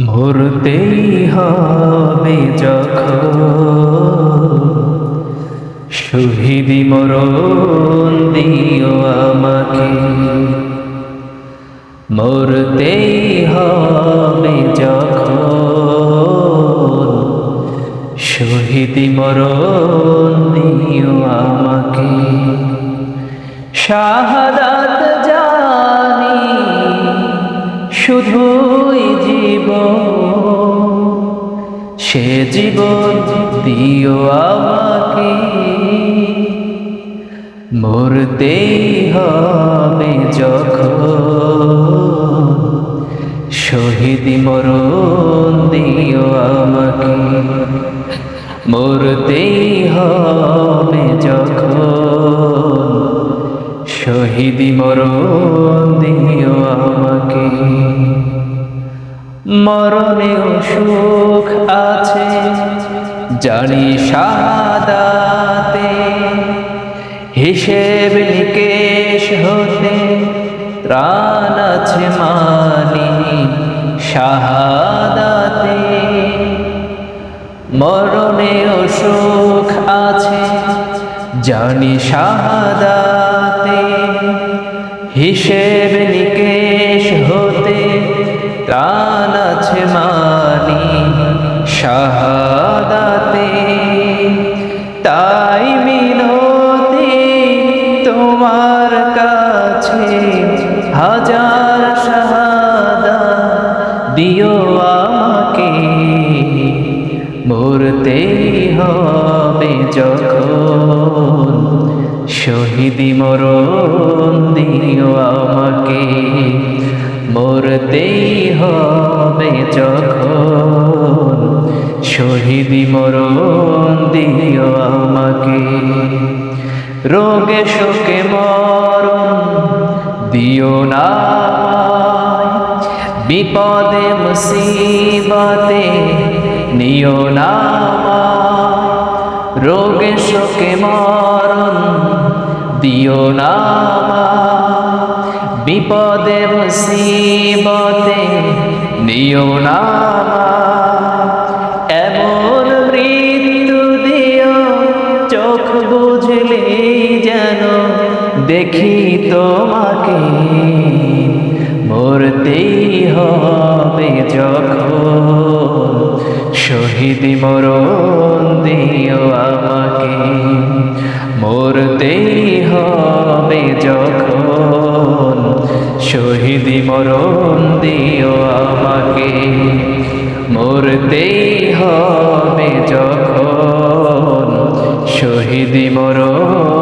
মরতেই হবে যখন। শহীদি মরণ দিও আমাকে। মরতেই হবে যখন। শহীদি মরণ দিও আমাকে। শাহাদাত শুধুই জীব সে জীবন দিও আমাকে। মরতেই হবে যখন, শহীদি মরণ দিও আমাকে। মরতেই হবে যখন, শহীদি মরণ দিও আমাকে। মরণেও সুখ আছে, জানি শাহাদাতে হিসেব নিকেশ হতে ত্রাণ আছে মানি শাহাদাতে মরণেও সুখ আছে, জানি শাহাদাতে হিসেব ত্রাণ আছে মানি শাহাদাতে। তাই মিনতি তোমার কাছে হাজার শাহাদা দিও আমাকে। মরতেই হবে যখন শহীদি মরণ দিও আমাকে। মরতেই হবে যখন। শহীদি মরণ দিও আমাকে। রোগে শোকে মরণ দিও না। বিপদে মুসিবতে নিও না। রোগে শোকে মরণ দিও না। বিপদে মুসিবতে নিও না এমন মৃত্যু দিও, চোখ বুঝলেই যেন দেখি তোমাকে। মরতেই হবে যখন, শহীদি মরণ দিও আমাকে। মরতেই হবে করতেই হবে যখন শহীদ মরণ